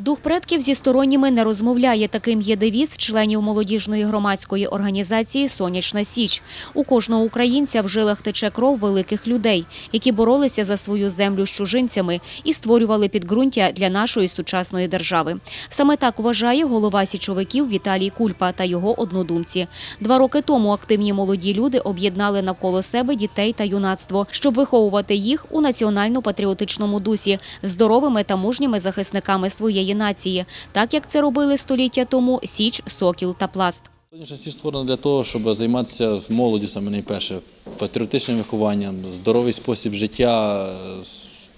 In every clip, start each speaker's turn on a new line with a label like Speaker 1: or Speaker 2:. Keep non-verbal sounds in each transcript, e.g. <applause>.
Speaker 1: Дух предків зі сторонніми не розмовляє. Таким є девіз членів молодіжної громадської організації Сонячна Січ. У кожного українця в жилах тече кров великих людей, які боролися за свою землю з чужинцями і створювали підґрунтя для нашої сучасної держави. Саме так вважає голова січовиків Віталій Кульпа та його однодумці. Два роки тому активні молоді люди об'єднали навколо себе дітей та юнацтво, щоб виховувати їх у національно-патріотичному дусі, здоровими та мужніми захисниками своєї нації, так як це робили століття тому Січ, Сокіл та Пласт.
Speaker 2: Сьогоднішня січ створена для того, щоб займатися молоді саме найперше, патріотичним вихованням, здоровий спосіб життя.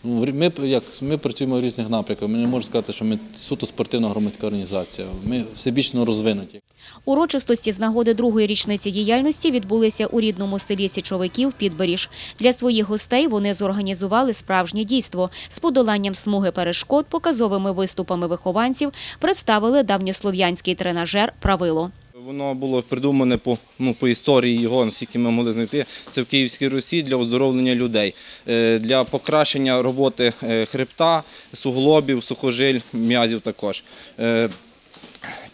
Speaker 2: Ну, Ми, як, ми працюємо в різних напрямках. Ми не можемо сказати, що ми суто спортивна громадська організація. Ми всебічно розвинуті.
Speaker 1: Урочистості з нагоди другої річниці діяльності відбулися у рідному селі Січовиків Підберіж. Для своїх гостей вони зорганізували справжнє дійство з подоланням смуги перешкод, показовими виступами вихованців, представили давньослов'янський тренажер Правило.
Speaker 3: Воно було придумане по, ну, по історії його, наскільки ми могли знайти. Це в Київській Русі для оздоровлення людей, е, для покращення роботи е, хребта, суглобів, сухожиль, м'язів також. Е,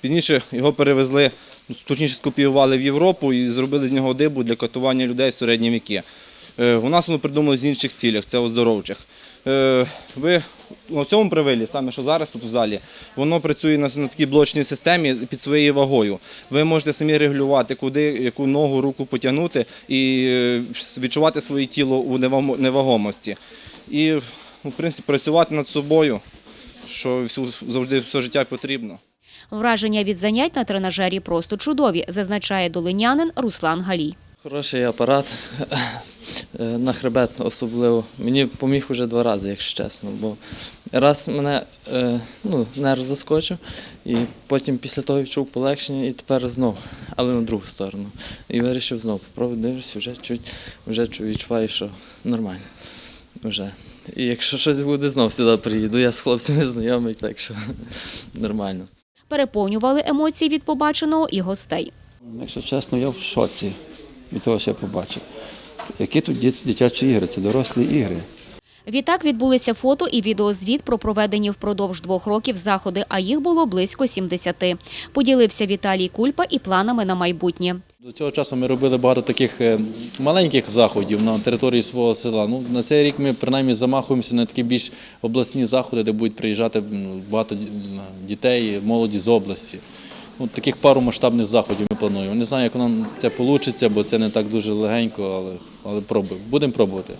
Speaker 3: Пізніше його перевезли, точніше скопіювали в Європу і зробили з нього дибу для катування людей в середні віки. Е, У нас воно придумано з інших цілях, це оздоровчих. Е, Ви на цьому привилі, саме що зараз тут в залі, воно працює на, такій блочній системі під своєю вагою. Ви можете самі регулювати, куди яку ногу, руку потягнути і е, відчувати своє тіло у невагомості. І, ну, в принципі, працювати над собою, що завжди все життя потрібно.
Speaker 1: Враження від занять на тренажері просто чудові, зазначає долинянин Руслан Галій.
Speaker 4: Хороший апарат на хребет особливо. Мені поміг уже два рази, якщо чесно. Бо раз мене е, ну, нерв заскочив, і потім після того відчув полегшення, і тепер знов, але на другу сторону. І вирішив знову попробувати, дивлюсь, вже чуть, вже чу- відчуваю, що нормально. Вже. І якщо щось буде, знов сюди приїду. Я з хлопцями знайомий, так що <laughs> нормально.
Speaker 1: Переповнювали емоції від побаченого і гостей.
Speaker 5: Якщо чесно, я в шоці від того, що я побачив. Які тут дитячі ігри? Це дорослі ігри.
Speaker 1: Відтак відбулися фото і відеозвіт про проведені впродовж двох років заходи, а їх було близько 70. Поділився Віталій Кульпа і планами на майбутнє.
Speaker 2: До цього часу ми робили багато таких е, маленьких заходів на території свого села. Ну, на цей рік ми принаймні замахуємося на такі більш обласні заходи, де будуть приїжджати ну, багато дітей, молоді з області. Ну, таких пару масштабних заходів ми плануємо. Не знаю, як нам це вийде, бо це не так дуже легенько, але, але пробуємо. Будемо пробувати.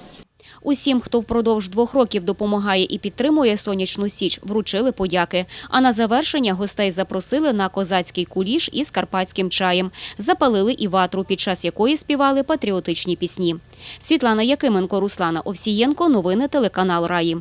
Speaker 1: Усім, хто впродовж двох років допомагає і підтримує сонячну січ, вручили подяки. А на завершення гостей запросили на козацький куліш із карпатським чаєм. Запалили і ватру, під час якої співали патріотичні пісні. Світлана Якименко, Руслана Овсієнко. Новини телеканал Раї.